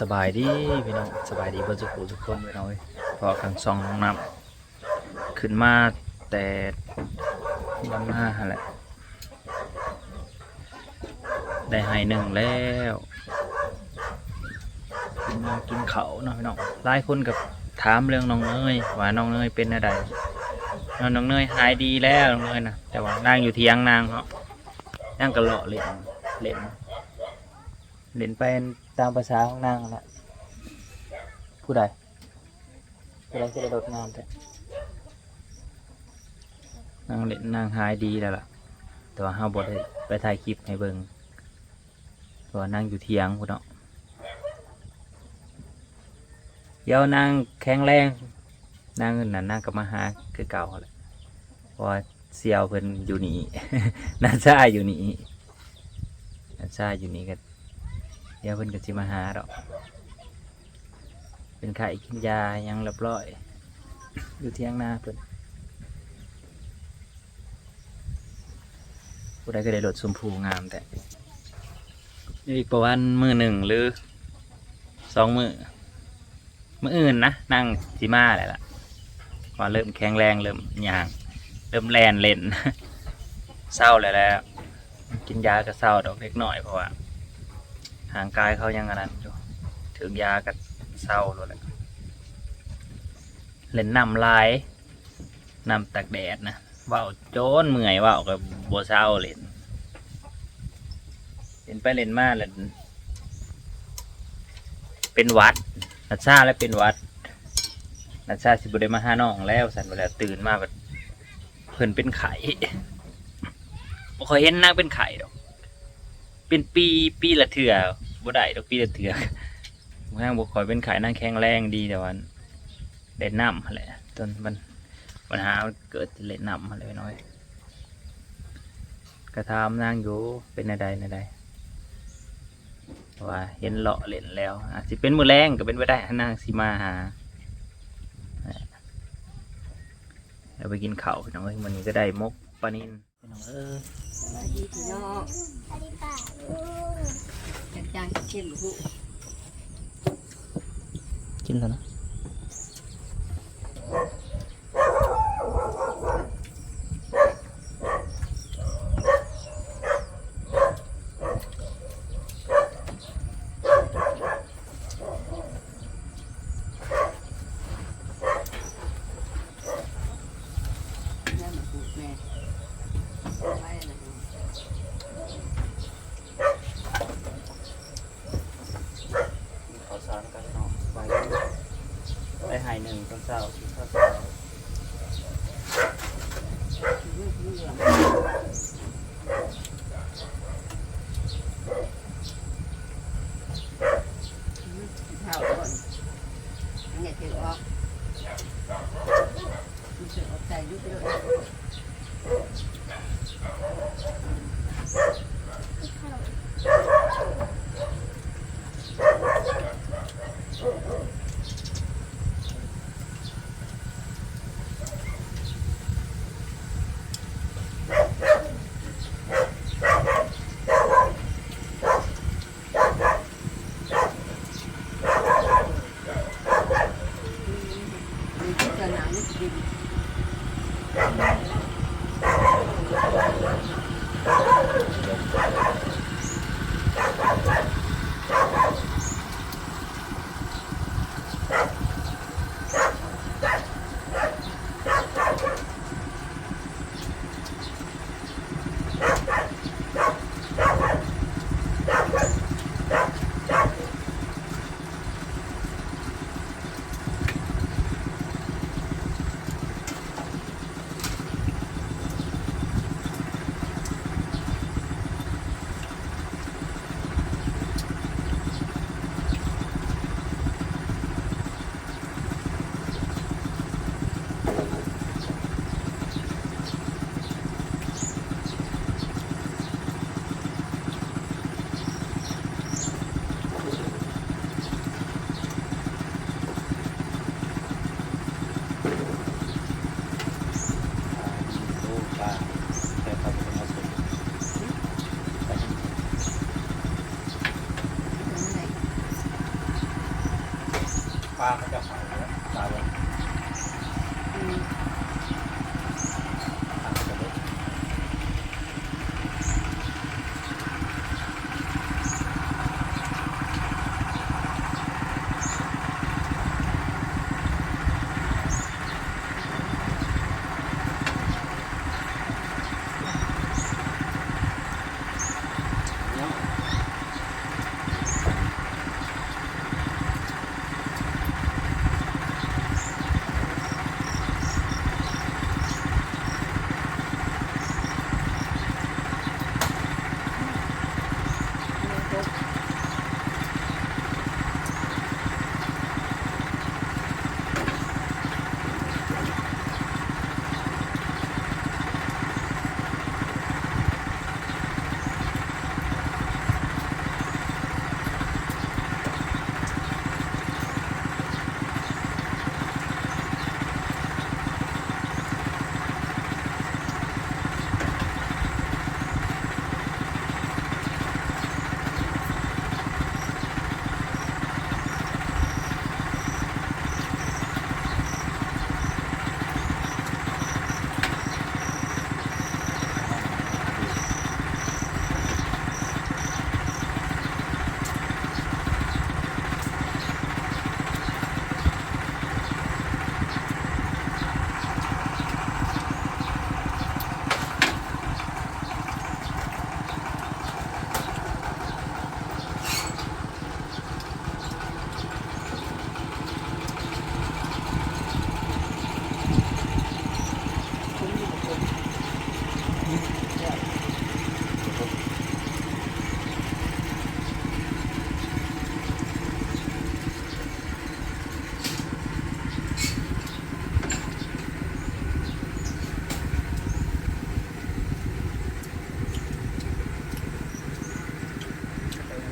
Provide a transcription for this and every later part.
สบายดีพี่น้องสบายดีเพื่อนสุขุทุกคนพี่น้องเอ้ยพอขังซองน้องน้ำขึ้นมาแต่ดำหน้าแหละได้ให้หนึ่งแล้วขึ้นมากินเขาเนาะพี่น้องหลายคนกับถามเรื่องน้องเนยว่าน้องเนยเป็นอะไรน้องเนยหายดีแล้วน้องเนยนะแต่ว่านางอยู่เทียงนางเนาะนางก็เลาะเล่นเล่น เล่นไปตามภาษาของนางนั่นแหละผู้ใดผู้ใดจะได้ลดงานแต่นางเล่นนางหายดีแล้วล่ะ แต่ว่าเฮาบ่ได้ไปถ่ายคลิปให้เบิ่งเพราะว่านางอยู่เทียงพุ่นเนาะเดี๋ยวนางแข็งแรงนางนั่นนางก็มาหาคือเก่าแหละเพราะว่าเสี่ยวเพิ่นอยู่นี่ นาซาอยู่นี่นาซาอยู่นี่ก็เดี๋ยวเพิ่นก็สิมาหาดอก เป็นไข่กินยายังเรียบร้อย อยู่เที่ยงหน้าเพิ่นผู้ใดก็ได้รถชมพูงามแต่อีกประมาณมือหนึ่งหรือสองมือมืออื่นนะนั่งสีมาแหละล่ะพอเริ่มแข็งแรงเริ่มยาง เริ่มแลนเล่นเศร้าแล้วแล้ว กินยาก็เศร้าดอกเล็กน้อยเพราะว่า ห่างกายเขายังอันนั้นอยู่ถึงยากับเศร้าเลยแหละเล่นนำลายนำตากแดดนะว่าโจนเมื่อยว่ากับโบเศร้าเล่นเล่นไปเล่นมาเล่นเป็นวัดนัชชาแล้วเป็นวัดนัชชาสิบุได้มาหาน้องแล้วสันเวลาตื่นมาแบบเพิ่นเป็นไข่บ่เคยเห็นนางเป็นไข่ดอก เป็นปีปีละเถื่อบ่ได้ดอกปีละเถื่อห้างบ่คอยเป็นขายนั่งแข็งแรงดีแต่ว่าเล่นน้ำหั่นแหละจนมันปัญหาเกิดเล่นน้ำเลยน้อย กระทำนางอยู่เป็นอะไรในใดว่าเห็นเลาะเล่นแล้วอาจสิเป็นมือแรงก็เป็นไปได้นางสิมาหาเราไปกินข้าวพี่น้องเอ้ยวันนี้ก็ได้มกปลานินพี่น้องเอ้ย สวัสดีพี่น้องจังจังเข้มหูกินแล้วนะ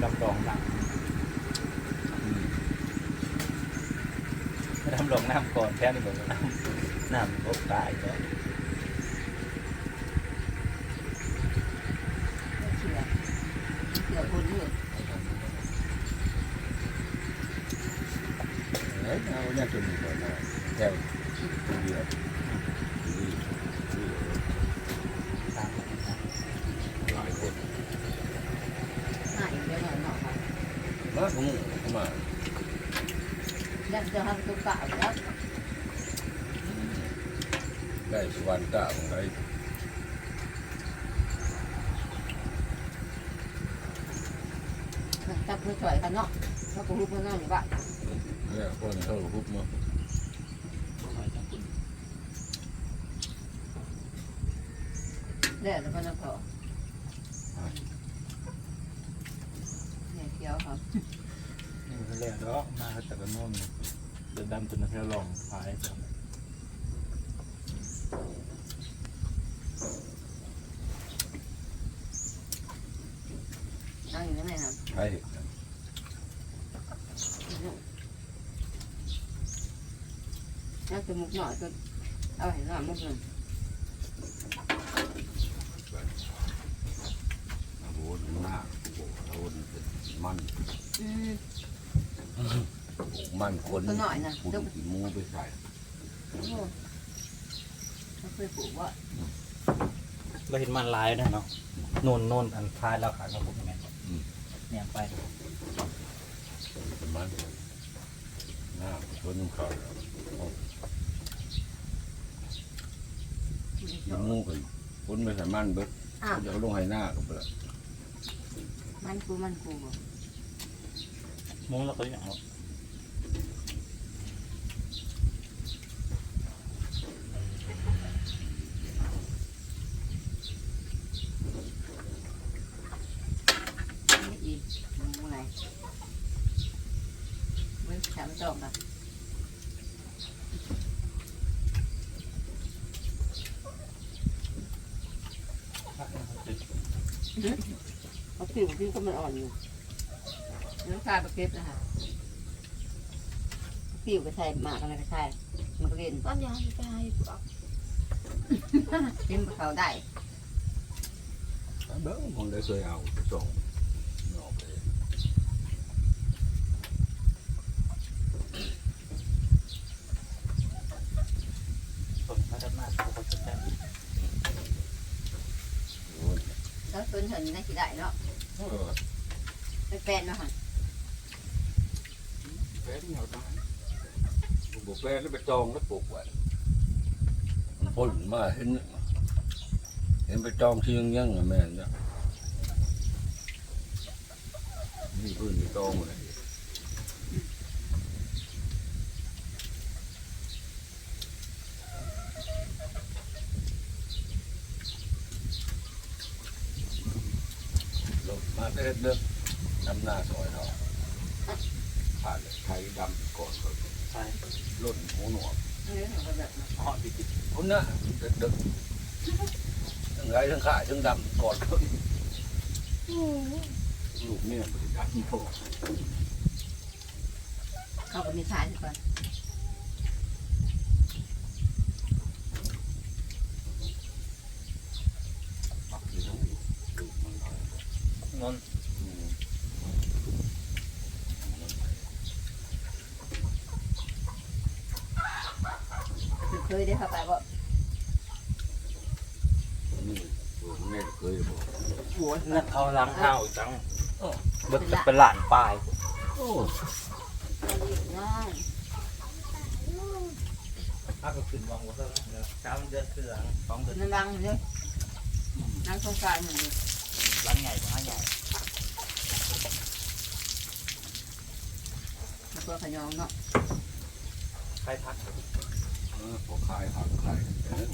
ดำดองหนักดำดองน้ำก่อนแค่นี้บอกว่าน้ำน้ำลดตายแล้วเชื่อเชื่อคนอยู่เฮ้ยเอาเนี่ยจนหมดแล้วแก้วเดียว ตามกันนะ หลายคน หายเดี๋ยวหน่อยเนาะครับ มาของมาอยากจะทำตุ๊กตาแล้วได้สุวรรค์กล้าของไรจับมือช่วยกันเนาะแล้วก็รูปมันนั่งอยู่บ้านเนี่ยคนเขาฮุบมาเดี๋ยวแล้วก็น้ำขอ เนี่ยเคี้ยวครับนี่มันแล้วเนาะมาจากกันโน่นเดินดำจนนั้นเราลองพายจ้ะนั่งอยู่นั่นไหมครับใช่น่าจะมุกหน่อยก็เอาเห็นหน่อยมุกหนึ่ง โอ้โหหน้าโอ้โหมัน อืม มันคนตัวหน่อยนะ ปุ่นขี้มูไปใส่โอ้โหไม่เคยปลูกว่าเราเห็นมันลายนะเนาะโน่นโน่นอันพายแล้วขายมาปุ๊บแม่เนี่ยไปมันหน้าคนนุ่งขาวขี้มูกันคนไปใส่มันเบิดอ้าว เขาจะเอาลงให้หน้ากับเบิดมันกูมันกูบ่มุ้งแล้วก็อย่างเนาะ ไม่อีกมึงไงไม่แถมจบอะ เขาผิวพี่ก็มันอ่อนอยู่น้ำชาประเก็บนะคะผิวก็ใช่หมากอะไรก็ใช่มันก็เรียนตอนยังไปหาอยู่ปะกินกับเขาได้เบิ้งคนได้เคยเอาส่งออกไป เพิ่นเห็นได้สิได้เนาะเออเป็นแฟนเนาะค่ะแฟนเหงาตายบุกแฟนแล้วไปจองแล้วปลูกไว้มันพ่นมาเห็น เห็นไปจองที่ยังยังอะแม่นจ้ะนี่พื้นไปจองเลยลงมา เด็ดเด็ดดำหน้าซอยเราผ่านเลยไทยดำก่อนเขาใช่ล่นหัวหนวกเออหนูก็แบบนั้นเหาะดิบคนน่ะเด็ดเด็ดทั้งไรทั้งข่ายทั้งดำก่อนเขาลูกเนี่ยมันดำพวกเขาก็มีขายสิก่อนปักอยู่ทั้งลูกมันเอานนอืม คือเค ยได้เข้าไปบ่นี่ลูกแม่เคยบอกหัวนั่นเขาล้างเท้าจังเบิดเป็นหลานปลายโอ้ง่ายถ้าก็ขึ้นวังว่าเท่านั้นเนอะเช้าเดือนเครื่องสองเดือนนั่งนั่งเลยนั่งสงสารเหมือนกันร้านใหญ่กว่าใหญ่แล้วก็ขยองเนาะใครทัก พอขายหักขายเออ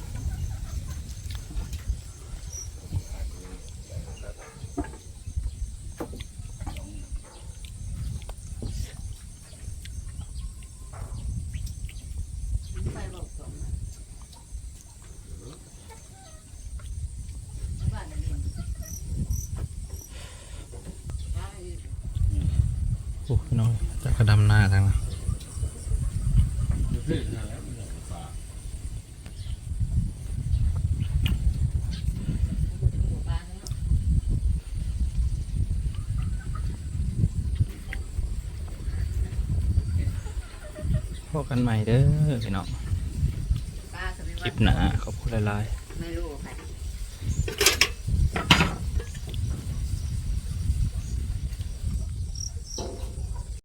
ไข่เองโอ้พี่น้องจะกระดำหน้าทางนะ อยู่ที่นั่นแหละมันเอาไปฝาก พบกันใหม่เด้อพี่น้องคลิปหน้าขอบคุณหลายๆ ไม่รู้